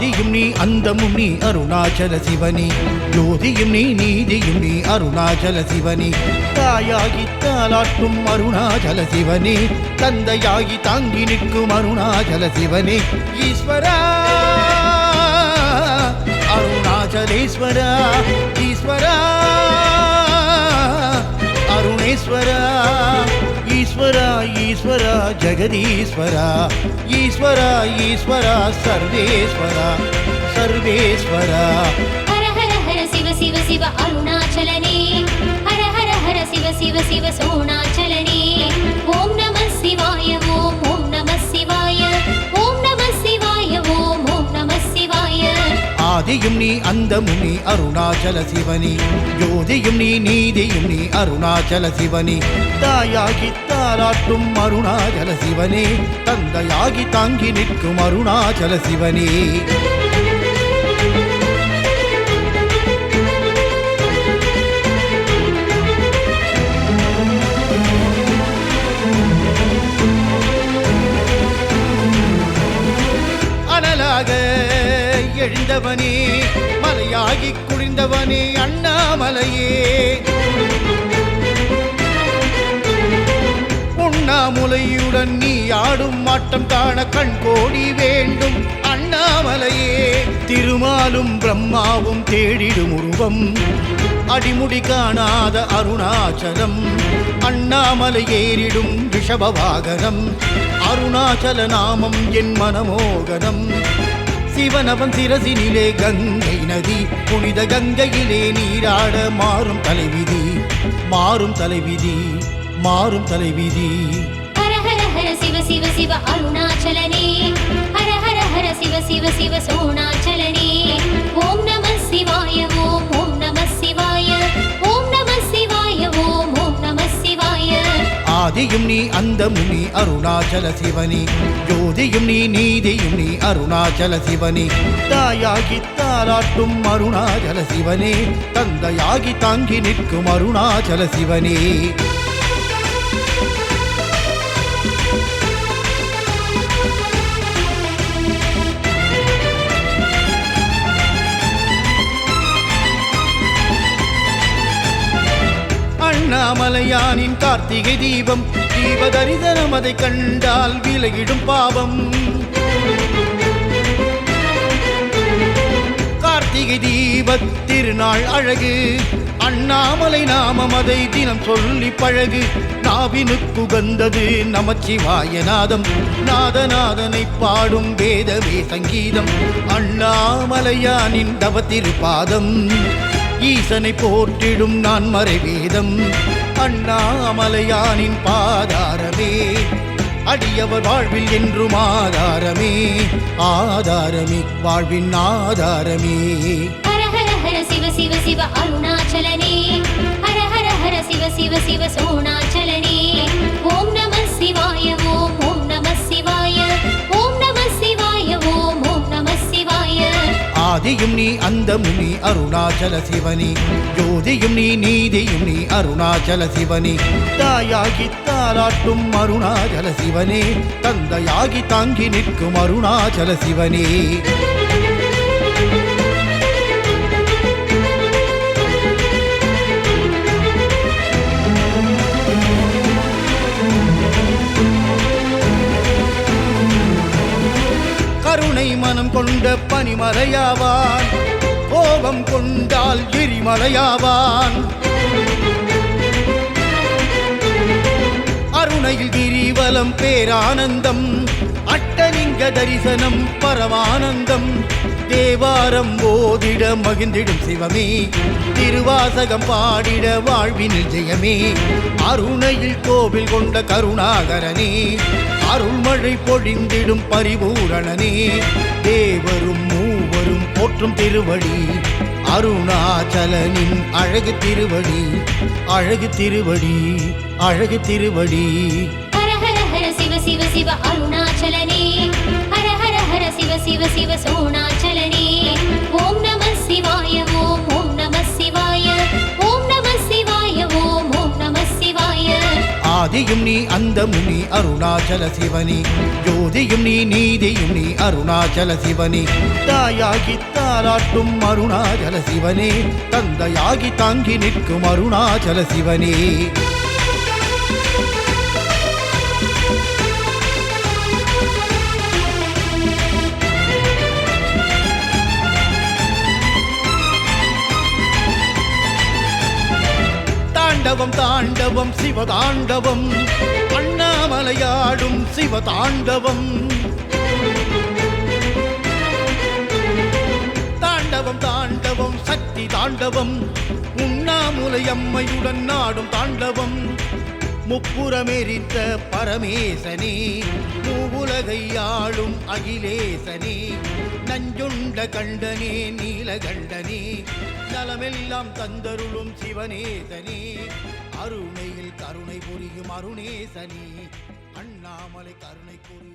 ஆதியும் நீ அந்தமும் நீ அருணாச்சல சிவனி ஜோதியும் நீ நீதியும் நீ அருணாச்சல சிவனி தாயாகி தாலாட்டும் அருணாச்சல சிவனே தந்தையாகி தாங்கி நிற்கும் அருணாச்சல சிவனே ஈஸ்வரா அருணாச்சலேஸ்வரா ஈஸ்வரா அருணேஸ்வரா ஈஸ்வரா ஈஸ்வரா ஜெகதீஸ்வரா ஈஸ்வரா ஈஸ்வரா சர்வேஸ்வரா சர்வேஸ்வரா ஹர ஹர ஹர சிவ சிவ சிவ அருணாச்சலனே ஹர ஹர ஹர சிவ சிவ சிவ சோணாச்சலனே ஓம் நம சிவாய ஆதியும் நீ அந்தமும் நீ அருணாச்சல சிவனி. ஜோதியும் நீ நீதியும் நீ அருணாச்சல சிவனி. தாயாகி தாராட்டும் அருணாச்சல சிவனே. தந்தையாகி தாங்கி நிற்கும் அருணாச்சல சிவனே. எழுந்தவனே மலையாகி குளிர்ந்தவனே அண்ணாமலையே. உண்ணாமுலையுடன் நீ ஆடும் ஆட்டம் காண கண் கோடி வேண்டும் அண்ணாமலையே. திருமாலும் பிரம்மாவும் தேடிடும் உருவம் அடிமுடி காணாத அருணாச்சலம். அண்ணாமலை ஏறிடும் விஷபவாகனம் அருணாச்சல நாமம் என் மனமோகனம். சிவனவன் சிரசினிலே கங்கை நதி புனித கங்கையிலே நீராட மாறும் தலைவிதி மாறும் தலைவிதி மாறும் தலைவிதி. ஹர ஹர ஹர சிவ சிவ சிவ அருணாச்சலனே ஹர ஹர ஹர சிவ சிவ சிவ சோணாச்சலனே. ஓம் நம சிவாய ஓம் ஓம் ஆதியும் நீ அந்தமும் நீ அருணாச்சல சிவனி ஜோதியும் நீ நீதியும் நீ அருணாச்சல சிவனி தாயாகி தாராட்டும் அருணாச்சல சிவனே தந்தையாகி தாங்கி நிற்கும் அருணாச்சல சிவனே அண்ணாமலையானின் கார்த்திகை தீபம். தீபதரிதனம் அதை கண்டால் விலகிடும் பாவம். கார்த்திகை தீப திருநாள் அழகு. அண்ணாமலை நாமம் அதை தினம் சொல்லி பழகு. நாவினுக்கு உகந்தது நமச்சிவாய நாதம் நாதநாதனை பாடும் வேதவே சங்கீதம். அண்ணாமலையானின் தவத்திருப்பாதம் ஈசனை போற்றிடும் நான் மறைவேதம். அண்ணாமலையானின் பாதாரமே. அடியவர் வாழ்வில் என்றும் ஆதாரமே. ஆதாரமே வாழ்வின் ஆதாரமே. ஹர ஹர ஹர சிவ சிவ சிவ அருணாச்சலனே. ஹர ஹர ஹர சிவ சிவ சிவ சோணாச்சலனே ஓம் நம சிவாய ஆதியும் நீ அந்தமும் நீ அருணாச்சல சிவனி. ஜோதியும் நீ நீதியும் நீ அருணாச்சல சிவனி. தாயாகி தாராட்டும் அருணாச்சல சிவனே. தந்தையாகி தாங்கி நிற்கும் அருணாச்சல சிவனே. கொண்ட பனிமலையாவான். கோபம் கொண்டால் எரிமலையாவான். அருணையில் கிரிவலம் பேரானந்தம். அட்டலிங்க தரிசனம் பரமானந்தம். தேவாரம் ஓதிட மகிழ்ந்திடும் சிவமே. திருவாசகம் பாடிட வாழ்வினில் ஜெயமே. அருணையில் கோவில் கொண்ட கருணாகரனே. அருள்மழை பொழிந்திடும் பரிபூரணனே. தேவரும் மூவரும் போற்றும் திருவடி. அருணாச்சலனின் அழகு திருவடி. அழகு திருவடி அழகு திருவடி. சிவ சிவ சிவ அருணா சோணாச்சலனே ஹர ஹர ஹர சிவ சிவ சிவ சோணாச்சலனே. ஓம் நம சிவாய ஓம் ஓம் நம சிவாய. ஓம் நம சிவாய ஓம் ஓம் நம சிவாய. ஆதியும் நீ அந்தமும் நீ அருணாச்சல சிவனி. ஜோதியும் நீ நீதியும் நீ அருணாச்சல சிவனி. தாயாகி தாராட்டும் அருணாச்சல சிவனே. தந்தையாகி தாங்கி நிற்கும் அருணாச்சல சிவனே. தாண்டவம் தாண்டவம் சிவதாண்டவம். அண்ணாமலையாடும் சிவதாண்டவம். தாண்டவம் தாண்டவம் சக்தி தாண்டவம். உண்ணாமுலை அம்மையுடன் நாடும் தாண்டவம். முப்புறமெரித்த பரமேசனே மூவுலகை ஆளும் அகிலேசனே. நஞ்சுண்ட கண்டனே நீலகண்டனே நலமெல்லாம் தந்தருளும் சிவனேசனே அருணையில் கருணை புரியும் அருணேசனே அண்ணாமலை கருணை புரி